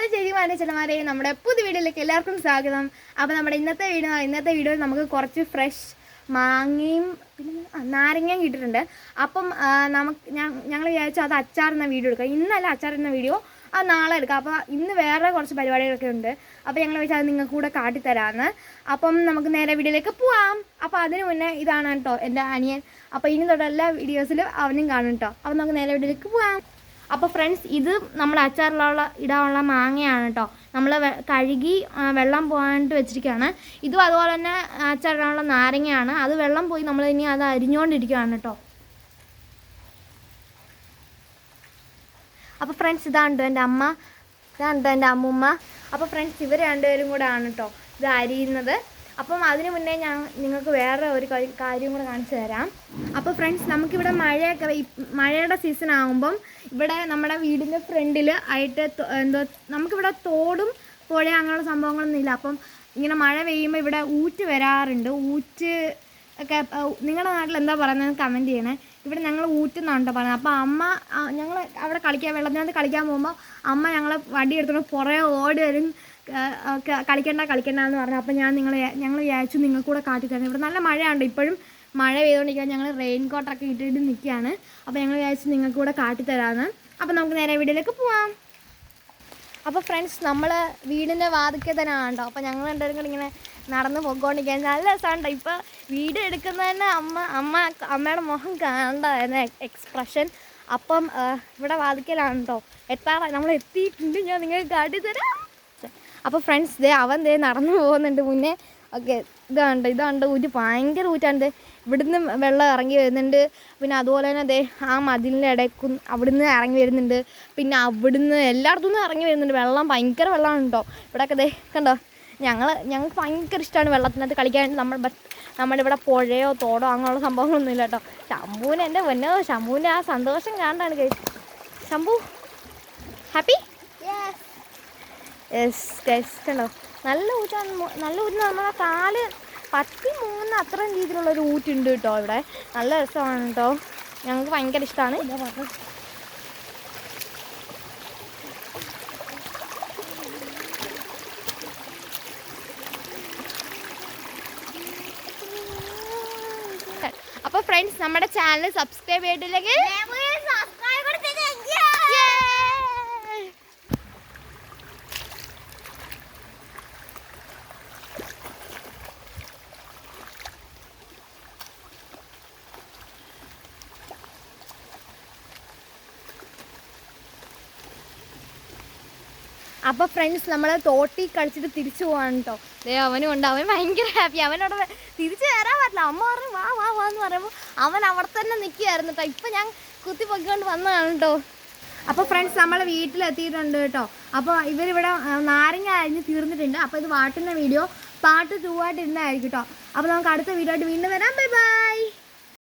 Hello ചേച്ചിമാരെ ചിലമാരെ നമ്മുടെ പുതിയ വീഡിയോയിലേക്ക് എല്ലാവർക്കും സ്വാഗതം. അപ്പോൾ നമ്മുടെ ഇന്നത്തെ വീഡിയോ ഇന്നത്തെ വീഡിയോയിൽ നമുക്ക് കുറച്ച് ഫ്രഷ് മാങ്ങയും പിന്നെ നാരങ്ങയും കിട്ടിയിട്ടുണ്ട്. അപ്പം നമുക്ക് ഞങ്ങൾ വിചാരിച്ചു അത് അച്ചാർ എന്ന വീഡിയോ എടുക്കാം. ഇന്നല്ല അച്ചാർ എന്ന വീഡിയോ അത് നാളെ എടുക്കാം. അപ്പോൾ ഇന്ന് വേറെ കുറച്ച് പരിപാടികളൊക്കെ ഉണ്ട്. അപ്പോൾ ഞങ്ങൾ വെച്ചാൽ നിങ്ങൾക്ക് കൂടെ കാട്ടിത്തരാമെന്ന് അപ്പം നമുക്ക് നേരെ വീഡിയോയിലേക്ക് പോവാം. അപ്പോൾ അതിന് മുന്നേ ഇതാണ് കേട്ടോ എന്റെ അനിയൻ. അപ്പോൾ ഇനി തൊട്ടെല്ലാ വീഡിയോസിലും അവനും കാണും കേട്ടോ. അപ്പോൾ നമുക്ക് നേരെ വീഡിയോയിലേക്ക് പോവാം. അപ്പോൾ ഫ്രണ്ട്സ് ഇത് നമ്മൾ അച്ചാറിലുള്ള ഇടാനുള്ള മാങ്ങയാണ് കേട്ടോ നമ്മൾ കഴുകി വെള്ളം പോകാനായിട്ട് വെച്ചിരിക്കുകയാണ് ഇതും അതുപോലെ തന്നെ അച്ചാറിടാനുള്ള നാരങ്ങയാണ്. അത് വെള്ളം പോയി നമ്മൾ ഇനി അത് അരിഞ്ഞുകൊണ്ടിരിക്കുകയാണ് കേട്ടോ അപ്പോൾ ഫ്രണ്ട്സ് ഇതാണ് എന്റെ അമ്മ? ഇതാണ് എന്റെ അമ്മൂമ്മ? അപ്പോൾ ഫ്രണ്ട്സ് ഇവർ രണ്ടുപേരും കൂടെ ആണ് കേട്ടോ ഇത് അരിയുന്നത്. അപ്പം അതിന് മുന്നേ ഞാൻ നിങ്ങൾക്ക് വേറെ ഒരു കാര്യം- കൂടെ കാണിച്ചു തരാം. അപ്പോൾ ഫ്രണ്ട്സ് നമുക്കിവിടെ മഴയൊക്കെ മഴയുടെ സീസൺ ആകുമ്പം ഇവിടെ നമ്മുടെ വീടിന്റെ ഫ്രണ്ടിൽ ആയിട്ട് എന്തോ നമുക്കിവിടെ തോടും പുഴ അങ്ങനെയുള്ള സംഭവങ്ങളൊന്നും ഇല്ല. അപ്പം ഇങ്ങനെ മഴ പെയ്യുമ്പോൾ ഇവിടെ ഊറ്റ് വരാറുണ്ട്. ഊറ്റ് ഒക്കെ നിങ്ങളുടെ നാട്ടിൽ എന്താ പറയുന്നത്? കമന്റ് ചെയ്യണേ. ഇവിടെ ഞങ്ങൾ ഊറ്റുന്നാണ് കേട്ടോ പറയുന്നത്. അപ്പോൾ അമ്മ ഞങ്ങൾ അവിടെ കളിക്കാൻ വെള്ളത്തിനകത്ത് കളിക്കാൻ പോകുമ്പോൾ അമ്മ ഞങ്ങളെ വടി പുറകെ ഓടി വരും. കളിക്കണ്ട കളിക്കണ്ട എന്ന് പറഞ്ഞു. അപ്പോൾ ഞാൻ നിങ്ങളെ ഞങ്ങൾ വിചാരിച്ചു നിങ്ങൾക്ക് കൂടെ കാട്ടിത്തരാം ഇവിടെ നല്ല മഴയുണ്ട്. ഇപ്പോഴും മഴ പെയ്തുകൊണ്ടിരിക്കുക ഞങ്ങൾ റെയിൻ കോട്ടൊക്കെ ഇട്ടിട്ട് നിൽക്കുകയാണ്. അപ്പോൾ ഞങ്ങൾ വിചാരിച്ചു നിങ്ങൾക്ക് കൂടെ കാട്ടിത്തരാമെന്ന് അപ്പോൾ നമുക്ക് നേരെ വീട്ടിലേക്ക് പോവാം. അപ്പോൾ ഫ്രണ്ട്സ് നമ്മൾ വീടിന്റെ വാതിക്കൽ തന്നെ ആണ്ടോ അപ്പോൾ ഞങ്ങൾ രണ്ടുപേരും കൂടി ഇങ്ങനെ നടന്ന് പോയിക്കൊണ്ടിരിക്കാൻ നല്ല രസമുണ്ട്. ഇപ്പോൾ വീഡിയോ എടുക്കുന്നതന്നെ അമ്മ അമ്മ അമ്മയുടെ മുഖം കാണണ്ടായിരുന്നു എക്സ്പ്രഷൻ അപ്പം ഇവിടെ വാതിക്കലാണ് കേട്ടോ. എത്താറായി. നമ്മൾ എത്തിയിട്ടുണ്ട്. ഞാൻ നിങ്ങൾക്ക് കാട്ടിത്തരാം അപ്പോൾ ഫ്രണ്ട്സ് ദേ അവൻ ദേ നടന്നു പോകുന്നുണ്ട് മുന്നേ. ഓക്കെ ഇതാണ്ട് ഇതാണ്ട് ഊറ്റ് ഭയങ്കര ഊറ്റാണ്ട് ഇവിടുന്ന് വെള്ളം ഇറങ്ങി വരുന്നുണ്ട്. പിന്നെ അതുപോലെ തന്നെ ദേ ആ മതിലിന്റെ ഇടയ്ക്കും അവിടുന്ന് ഇറങ്ങി വരുന്നുണ്ട്. പിന്നെ അവിടുന്ന് എല്ലായിടത്തു ഇറങ്ങി വരുന്നുണ്ട്. വെള്ളം ഭയങ്കര വെള്ളമാണ് കേട്ടോ ഇവിടെയൊക്കെ ദേ കണ്ടോ? ഞങ്ങൾ ഞങ്ങൾക്ക് ഭയങ്കര ഇഷ്ടമാണ് വെള്ളത്തിനകത്ത് കളിക്കാൻ. നമ്മൾ നമ്മുടെ ഇവിടെ പുഴയോ തോടോ അങ്ങനെയുള്ള സംഭവങ്ങളൊന്നും ഇല്ല കേട്ടോ ശംഭുവിന് എന്റെ പൊന്നോ ശംഭുവിന്റെ ആ സന്തോഷം കാണാണ് കേട്ടോ ശംഭു ഹാപ്പി? യെസ് കണ്ടോ നല്ല ഊറ്റാണ് നല്ല ഊറ്റ് നമ്മളെ കാൽ പത്തി മൂന്ന് അത്രയും രീതിയിലുള്ള ഒരു ഊറ്റുണ്ട് കേട്ടോ ഇവിടെ. നല്ല രസമാണ് കേട്ടോ. ഞങ്ങൾക്ക് ഭയങ്കര ഇഷ്ടമാണ് അപ്പോൾ ഫ്രണ്ട്സ് നമ്മുടെ ചാനൽ സബ്സ്ക്രൈബ് ചെയ്തിട്ടില്ലെങ്കിൽ അപ്പോൾ ഫ്രണ്ട്സ് നമ്മൾ തോട്ടി കളിച്ചിട്ട് തിരിച്ചു പോവാണ് കേട്ടോ ദേ അവനും ഉണ്ട്. അവൻ ഭയങ്കര ഹാപ്പി അവനോട് തിരിച്ചു വരാൻ പറ്റില്ല. അമ്മ പറഞ്ഞു വാ വാ വാ എന്ന് പറയുമ്പോൾ അവൻ അവിടെ തന്നെ നിൽക്കുകയായിരുന്നു കേട്ടോ ഇപ്പം ഞാൻ കുത്തി പൊക്കിക്കൊണ്ട് വന്നതാണ് കേട്ടോ അപ്പോൾ ഫ്രണ്ട്സ് നമ്മൾ വീട്ടിലെത്തിയിട്ടുണ്ട് കേട്ടോ അപ്പോൾ ഇവരിവിടെ നാരങ്ങ അരിഞ്ഞ് തീർന്നിട്ടുണ്ട്. അപ്പോൾ ഇത് വാട്ടുന്ന വീഡിയോ പാട്ട് ടൂ ആയിട്ട് ഇരുന്നായിരിക്കും കേട്ടോ അപ്പോൾ നമുക്ക് അടുത്ത വീഡിയോ ആയിട്ട് വീണ്ടും വരാം. Bye bye